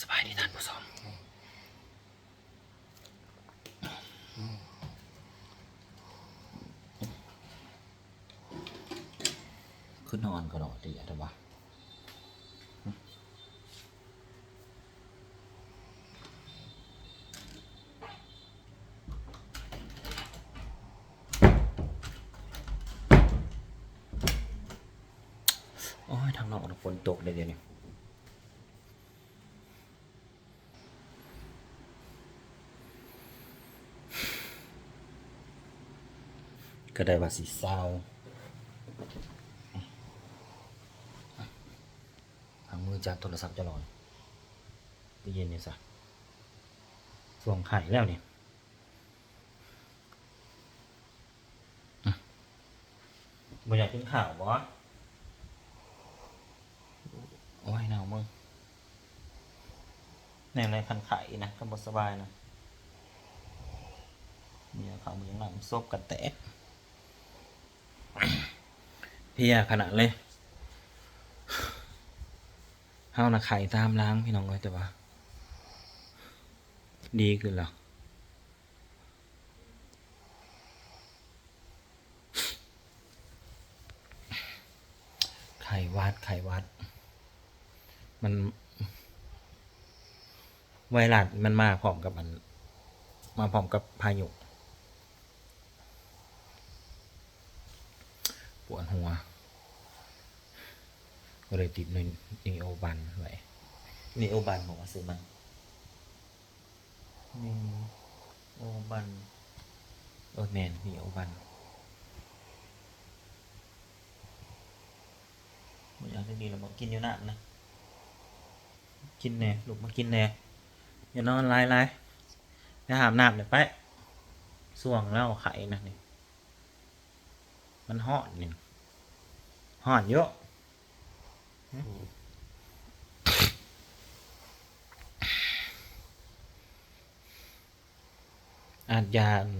สบายดีท่านผู้ชมขึ้นนอนก็นอนดีอะแต่ว่าโอ้ยทางนอกน่ะฝนตกเลยเดี๋ยวนี้ ก็ได้ว่าสีเศร้าทางมือจับโทรศัพท์จะลอยไปเย็นเนี่ยสะส่วงไข่แล้วเนี่ยบ่อยากกินข้าวบ่โอ้ยหนาวมึงแน่อะไรคันไข่นะก็บ่สบายนะเมียเขามือยังหลังซบกันแตก เพลียขนาดเลยเฮานะไข่ตามล้างพี่น้องเลยแต่ว่า ดีขึ้นแล้วไข่วัดไข่วัด มัน ไวรัสมันมาพร้อมกับมัน มาพร้อมกับพายุ ปวดหัว ก็เลยติดในนีโอบันไว้นีโอบันบอกว่าซื้อมันนีโอบันโอแมนนีโอบันมันอยากได้ดีแล้วบอกกินอยู่นานนะกินแน่ลูกมากินแน่อย่านอนไล่ไล่ไปหามน้ำเลยไปส่วงแล้วไข่นะนี่มันห่อนนี่ห่อนเยอะ อาจยาอื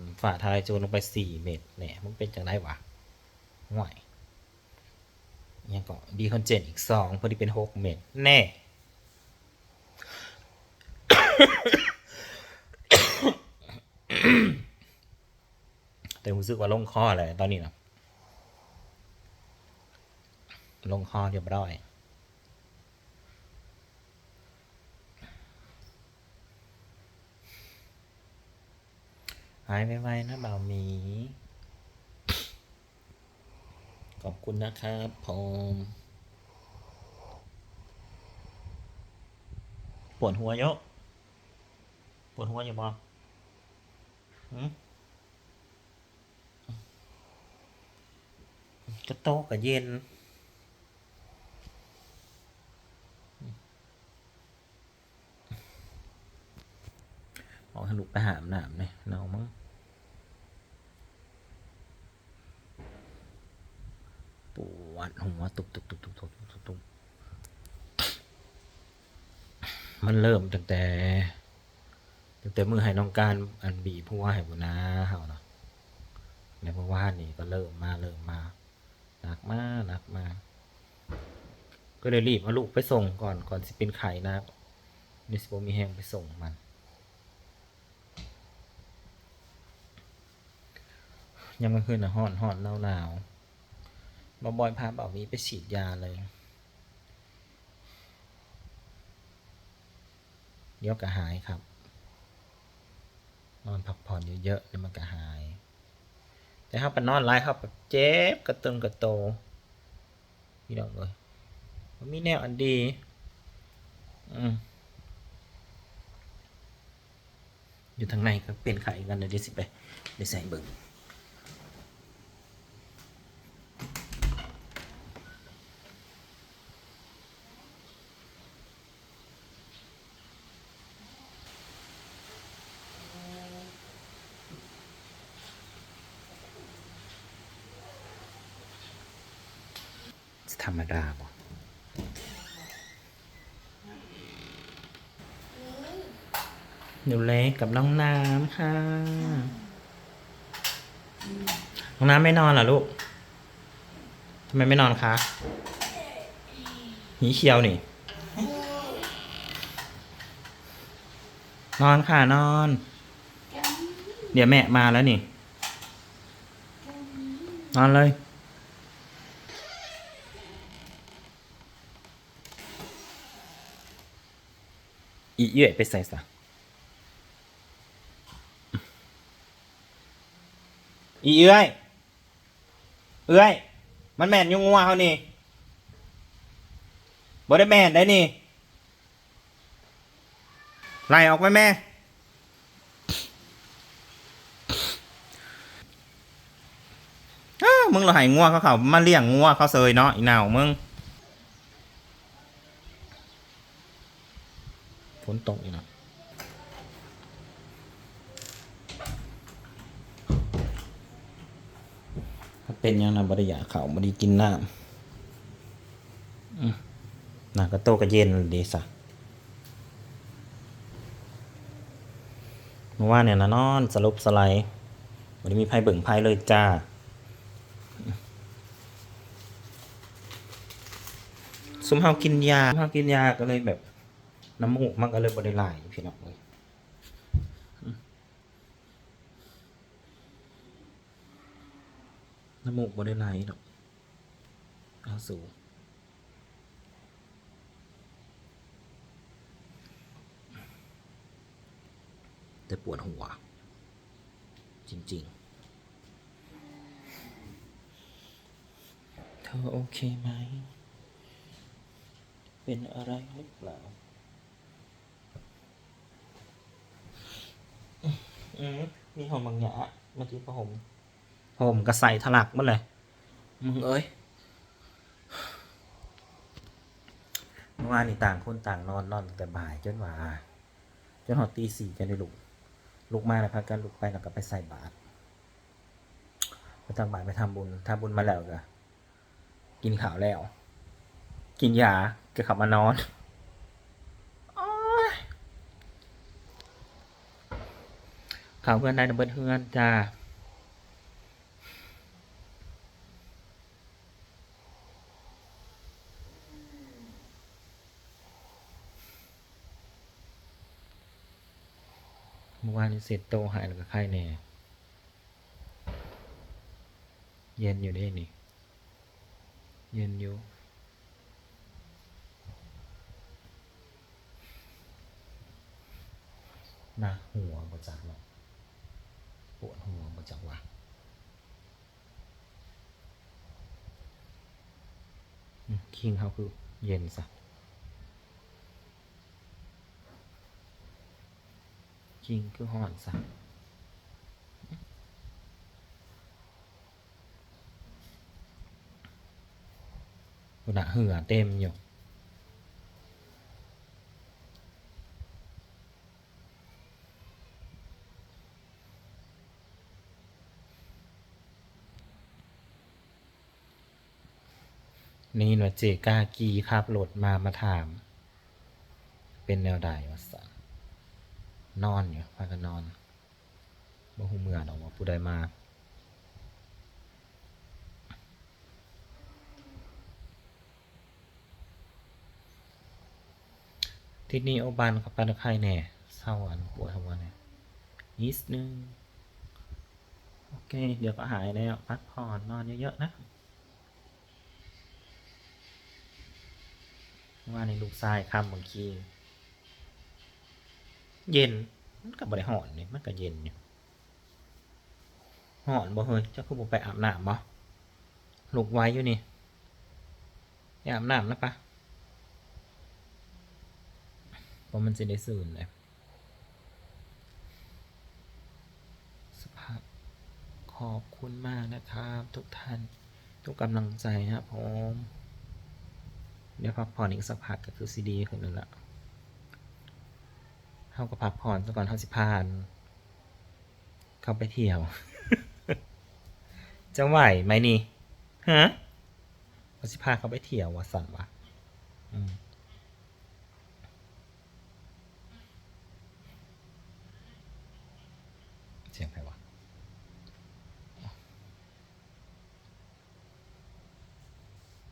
มฝ่าทลายโจรลงไปสี่เม็ดเนี่ยมันเป็นจังไรวะห่วยยังก็ดีคอนเจนอีกสองพอดีเป็นหกเม็ดแน่ แต่รู้สึกว่าลงคอเลยตอนนี้นะ ลงคอเรียบร้อย หายไวๆนะบ่าวหมี ขอบคุณนะครับผมปวดหัวเยอะปวดหัวอยู่บ่หืมก็โต๊ะกับเย็น ไปหามหนามเนี่ยน้องมั้งปวดหัวตุบตุกตุกตุกตุกตุกตุกมันเริ่มตั้งแต่ตั้งแต่มือให้น้องการอันบีผู้ว่าให้บุนาเฮาเนาะในเมื่อวานนี่ก็เริ่มมาเริ่มมาหนักมากหนักมากก็เลยรีบเอาลูกไปส่งก่อนก่อนสิเป็นไข่นะนิสโบมีแหงไปส่งมัน ยังไม่ขึ้นนะห่อนห่อนหนาวหนาวบอบอยพาบ่าวมีไปฉีดยาเลย เดี๋ยวก็หายครับ นอนพักผ่อนเยอะๆเดี๋ยวมันก็หาย แต่ถ้าไปนอนไล่ครับแบบเจ็บกระตุนกระโตพี่น้องเลยมันมีแนวอันดี อืมอยู่ทางในก็เป็นไข่กันเดี๋ยวสิไปเดี๋ยวใส่เบิ่ง ธรรมดาบ่หนูเล็กกับน้องน้ำค่ะ น้องน้ำไม่นอนเหรอลูก ทำไมไม่นอนคะ หีเขียวนี่ นอนค่ะนอน เดี๋ยวแม่มาแล้วนี่ นอนเลย อีเอื้อยไปใส่ซะอีเอื้อย เอื้อย มันแม่นอยุงงัวเขานี่บ่ได้แม่นได้นี่ไล่ออกไปแม่ อ้าวมึงเราหายงัวเขาเขามาเลี้ยงงัวเขาเซยเนาะอีหนาวมึง ฝนตกอีกเนาะถ้าเป็นยังนะบริยาเขาบริกินน้ำอืมน่ะก็โตก็เย็นดีสะเมื่อวานเนี่ยนะนอนสลบสไลด์วันนี้มีไพ่เบิ่งไพ่เลยจ้าสมเฮากินยาสมเฮากินยาก็เลยแบบ น้ำมูกมันก็เลยบริไลายพี่น้องเลยน้ำมูกบริไลายดอกเอาสูแต่ปวดหัว จริงๆ เธอโอเคไหม เป็นอะไรหรือเปล่า อืมมีหอมบางอย่างเมื่อกี้พอผมพอผมก็ใส่ถลักมาเลยมึงเอ้ยเมื่อวานนี่ต่างคนต่างนอนนอนตั้งแต่บ่ายจนว่าจนหอดตีสี่จะได้ลุกลุกมาแล้วพักกันลุกไปแล้วก็ไปใส่บาตรไปตักบาตรไปทำบุญทำบุญมาแล้วก็กินข้าวแล้ว กินยาก็ขับมานอนโอ๊ย ข่าวเพื่อนได้ดับเบิลเพื่อนจ้าเมื่อวานนี้เสร็จโตหายแล้วก็ไข้แน่ เย็นอยู่ได้นี่ เย็นอยู่หน้าหัวบ่จักหรอก ปวดหัวบ่จักวะอืมคิงเขาคือเย็นซะคิงคือห่อนซะบนหน้าเหือเต็มอยู่ นี่หนวเจกากีครับโหลดมามาถาม เป็นแนวใดวะสันนอนอยู่พากันนอนบ่หูเมื่อดอกว่าผู้ใดมาทิศนี้โอบานกับปานไข่แน่เศร้าอันปวดหัวเนี่ยนิดนึง โอเค เดี๋ยวก็หายแล้ว พักผ่อนนอนเยอะ ๆ นะ ว่าในลูกทรายคำบางทีเย็น มันก็บ่ได้หอนนี่มันก็เย็นอยู่หอนบ่เฮ้ยเจ้าคือบ่ไปอาบน้ำบ่ลูกไว้อยู่นี่ไปอาบน้ำนะปะเพราะมันจะได้สื่นเลยสภาพขอบคุณมากนะครับ ทุกท่าน ทุกกำลังใจครับผม เดี๋ยวพักผ่อนอีกสักพักก็คือซีดีขึ้นนั่นแหละเขาก็พักผ่อนซะก่อนเขาสิพาน เข้าไปเที่ยว จะไหวไหมนี่ ฮะเขาสิพาเขาไปเที่ยววะสันวะอืม